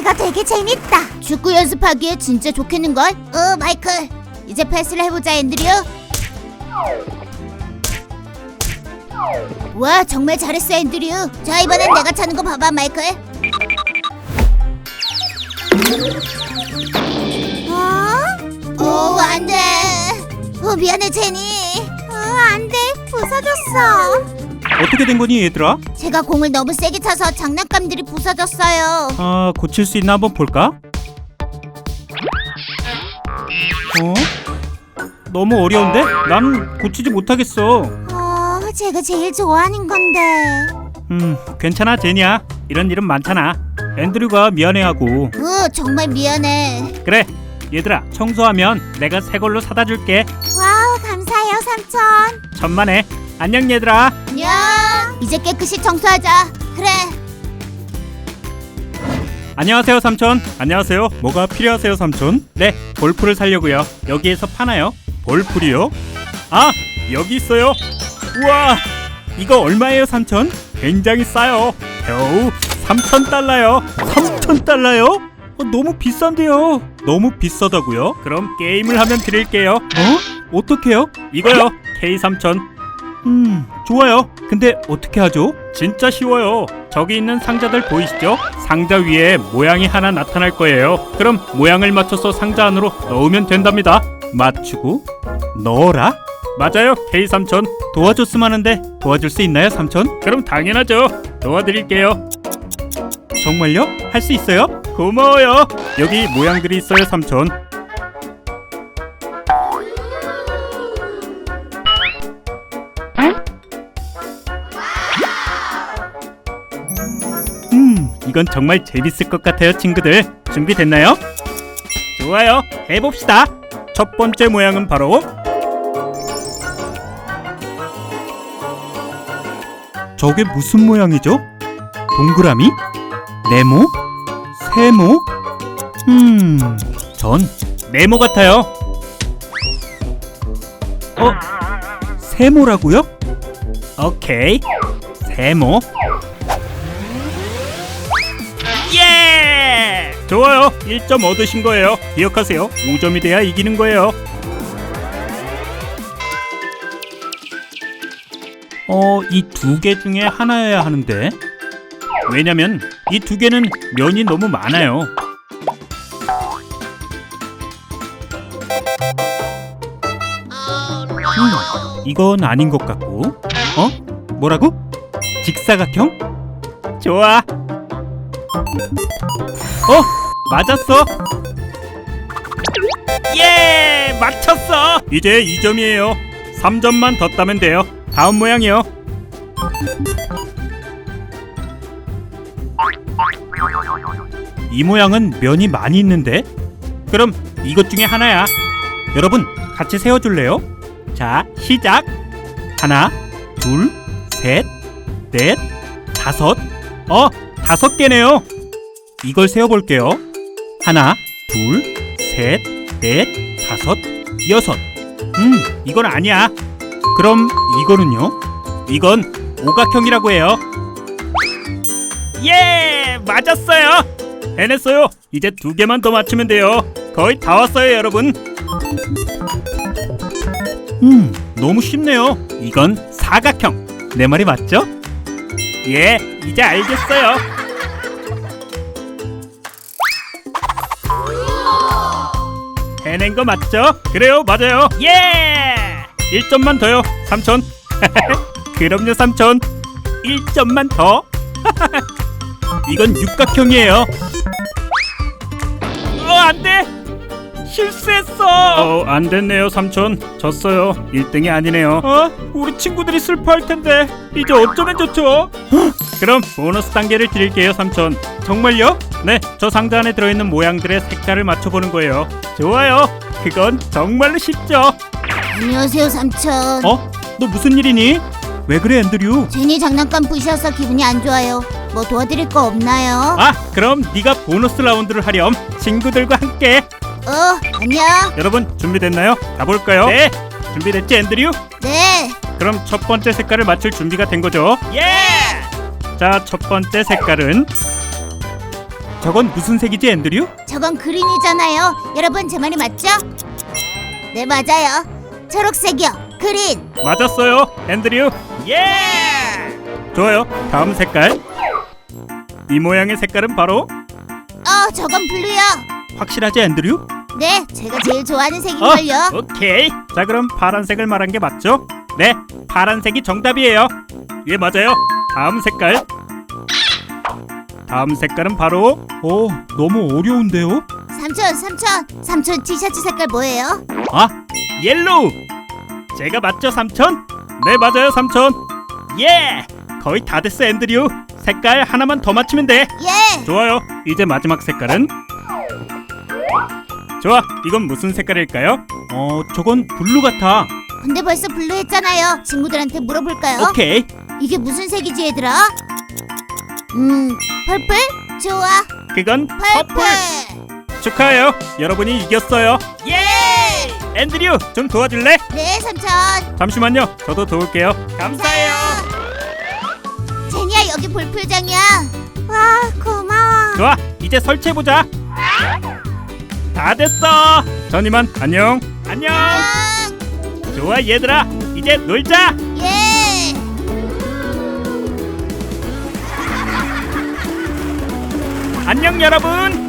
이거 되게 재밌다. 축구 연습하기에 진짜 좋겠는걸? 어, 마이클. 이제 패스를 해보자, 앤드류. 와, 정말 잘했어, 앤드류. 자, 이번엔 내가 차는 거 봐봐, 마이클. 어? 오, 안 돼. 어, 미안해, 제니. 어, 안 돼. 부서졌어. 어떻게 된 거니 얘들아? 제가 공을 너무 세게 차서 장난감들이 부서졌어요. 아 고칠 수 있나 한번 볼까? 어? 너무 어려운데? 난 고치지 못하겠어. 어, 제가 제일 좋아하는 건데. 음 괜찮아 제니야. 이런 일은 많잖아. 앤드류가 미안해하고 으, 정말 미안해. 그래 얘들아 청소하면 내가 새 걸로 사다 줄게. 와우, 감사해요, 삼촌. 천만에 안녕 얘들아. 안녕. 이제 깨끗이 청소하자. 그래. 안녕하세요 삼촌. 안녕하세요. 뭐가 필요하세요 삼촌? 네 볼풀을 살려고요. 여기에서 파나요? 볼풀이요? 아 여기 있어요. 우와 이거 얼마예요 삼촌? 굉장히 싸요. 겨우 3천 달러요. 3천 달러요? 어, 너무 비싼데요. 너무 비싸다고요? 그럼 게임을 하면 드릴게요. 어? 어떻게요? 이거요. K 3천. 음, 좋아요. 근데 어떻게 하죠? 진짜 쉬워요. 저기 있는 상자들 보이시죠? 상자 위에 모양이 하나 나타날 거예요. 그럼 모양을 맞춰서 상자 안으로 넣으면 된답니다. 맞추고 넣어라? 맞아요, K 삼촌. 도와줬으면 하는데 도와줄 수 있나요, 삼촌? 그럼 당연하죠. 도와드릴게요. 정말요? 할 수 있어요? 고마워요. 여기 모양들이 있어요, 삼촌. 이건 정말 재밌을 것 같아요, 친구들. 준비됐나요? 좋아요. 해봅시다. 첫 번째 모양은 바로 저게 무슨 모양이죠? 동그라미? 네모? 세모? 음, 전 네모 같아요. 어? 세모라고요? 오케이. 세모. 좋아요. 1점 얻으신 거예요. 기억하세요. 5점이 돼야 이기는 거예요. 어, 이 두 개 중에 하나여야 하는데. 왜냐면 이 두 개는 면이 너무 많아요. 음, 이건 아닌 것 같고. 어? 뭐라고? 직사각형? 좋아. 어? 맞았어. 예! 맞췄어. 이제 2점이에요. 3점만 더 따면 돼요. 다음 모양이요. 이 모양은 면이 많이 있는데? 그럼 이것 중에 하나야. 여러분, 같이 세워줄래요? 자, 시작. 하나, 둘, 셋, 넷, 다섯. 어, 다섯 개네요. 이걸 세어볼게요. 하나, 둘, 셋, 넷, 다섯, 여섯. 음, 이건 아니야. 그럼 이거는요? 이건 오각형이라고 해요. 예, 맞았어요. 해냈어요. 이제 두 개만 더 맞추면 돼요. 거의 다 왔어요, 여러분. 음, 너무 쉽네요. 이건 사각형. 내 말이 맞죠? 예, 이제 알겠어요. 해낸 거 맞죠? 그래요, 맞아요. 예! 1점만 더요, 삼촌. 그럼요, 삼촌. 1점만 더. 이건 육각형이에요. 어, 안 돼. 실수했어. 어, 안 됐네요, 삼촌. 졌어요. 1등이 아니네요. 어? 우리 친구들이 슬퍼할 텐데. 이제 어쩌면 좋죠? 그럼 보너스 단계를 드릴게요, 삼촌. 정말요? 네, 저 상자 안에 들어있는 모양들의 색깔을 맞춰보는 거예요. 좋아요. 그건 정말로 쉽죠. 안녕하세요, 삼촌. 어? 너 무슨 일이니? 왜 그래, 앤드류? 제니 장난감 부셔서 기분이 안 좋아요. 뭐 도와드릴 거 없나요? 아, 그럼 네가 보너스 라운드를 하렴. 친구들과 함께. 어, 안녕. 여러분 준비됐나요? 가볼까요? 네. 준비됐지, 앤드류? 네. 그럼 첫 번째 색깔을 맞출 준비가 된 거죠? 예! 자, 첫 번째 색깔은 저건 무슨 색이지 앤드류? 저건 그린이잖아요. 여러분 제 말이 맞죠? 네 맞아요. 초록색이요. 그린. 맞았어요 앤드류 예 좋아요 다음 색깔 이 모양의 색깔은 바로 어 저건 블루요. 확실하지 앤드류? 네 제가 제일 좋아하는 어, 색인걸요. 오케이 자 그럼 파란색을 말한 게 맞죠? 네 파란색이 정답이에요 예 맞아요 다음 색깔 다음 색깔은 바로 오 너무 어려운데요? 삼촌 삼촌 삼촌 티셔츠 색깔 뭐예요? 아 옐로우 제가 맞죠 삼촌? 네 맞아요 삼촌 예 거의 다 됐어 앤드류 색깔 하나만 더 맞추면 돼 예. 좋아요 이제 마지막 색깔은 좋아 이건 무슨 색깔일까요? 어 저건 블루 같아 근데 벌써 블루 했잖아요. 친구들한테 물어볼까요? 오케이 이게 무슨 색이지 얘들아? 음 펄플? 좋아. 그건. 퍼플 축하해요 여러분이 이겼어요 예 앤드류 좀 도와줄래? 네 삼촌. 잠시만요 저도 도울게요 감사해요 제니야 여기 볼풀장이야. 와 고마워. 좋아 이제 설치해 보자 다 됐어 전 이만 안녕 안녕 안녕. 좋아 얘들아 이제 놀자 안녕 여러분